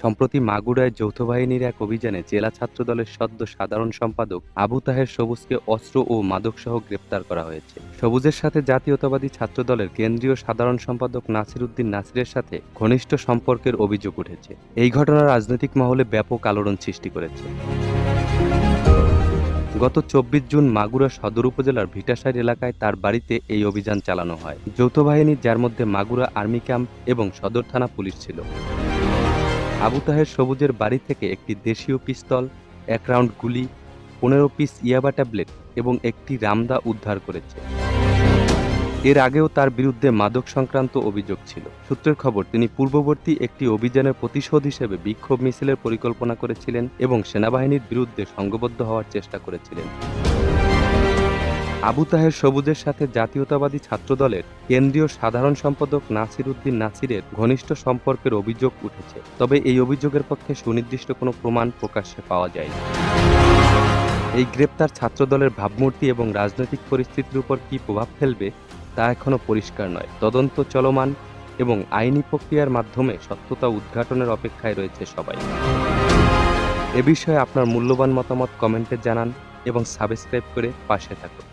সম্প্রতি মাগুরায় যৌথ বাহিনীর এক অভিযানে জেলা ছাত্রদলের সদ্য সাধারণ সম্পাদক আবু তাহের সবুজকে অস্ত্র ও মাদকসহ গ্রেপ্তার করা হয়েছে। সবুজের সাথে জাতীয়তাবাদী ছাত্রদলের কেন্দ্রীয় সাধারণ সম্পাদক নাসির উদ্দিন নাসিরের সাথে ঘনিষ্ঠ সম্পর্কের অভিযোগ উঠেছে। এই ঘটনা রাজনৈতিক মহলে ব্যাপক আলোড়ন সৃষ্টি করেছে। গত চব্বিশ জুন মাগুরা সদর উপজেলার ভিটাসাইড এলাকায় তার বাড়িতে এই অভিযান চালানো হয়। যৌথ বাহিনী, যার মধ্যে মাগুরা আর্মি ক্যাম্প এবং সদর থানা পুলিশ ছিল। আবু তাহের সবুজের বাড়ি থেকে একটি দেশীয় পিস্তল, এক রাউন্ড গুলি, পনেরো পিস ইয়াবা ট্যাবলেট এবং একটি রামদা উদ্ধার করেছে। এর আগেও তার বিরুদ্ধে মাদক সংক্রান্ত অভিযোগ ছিল। সূত্রের খবর, তিনি পূর্ববর্তী একটি অভিযানের প্রতিশোধ হিসেবে বিক্ষোভ মিছিলের পরিকল্পনা করেছিলেন এবং সেনাবাহিনীর বিরুদ্ধে সংঘবদ্ধ হওয়ার চেষ্টা করেছিলেন। আবু তাহের সবুজের সাথে জাতীয়তাবাদী ছাত্রদলের কেন্দ্রীয় সাধারণ সম্পাদক নাসির উদ্দিন নাসিরের ঘনিষ্ঠ সম্পর্কের অভিযোগ উঠেছে। তবে এই অভিযোগের পক্ষে সুনির্দিষ্ট কোনো প্রমাণ প্রকাশ্যে পাওয়া যায়নি। এই গ্রেপ্তার ছাত্রদলের ভাবমূর্তি এবং রাজনৈতিক পরিস্থিতির উপর কী প্রভাব ফেলবে তা এখনও পরিষ্কার নয়। তদন্ত চলমান এবং আইনি প্রক্রিয়ার মাধ্যমে সত্যতা উদ্ঘাটনের অপেক্ষায় রয়েছে সবাই। এ বিষয়ে আপনার মূল্যবান মতামত কমেন্টে জানান এবং সাবস্ক্রাইব করে পাশে থাকুন।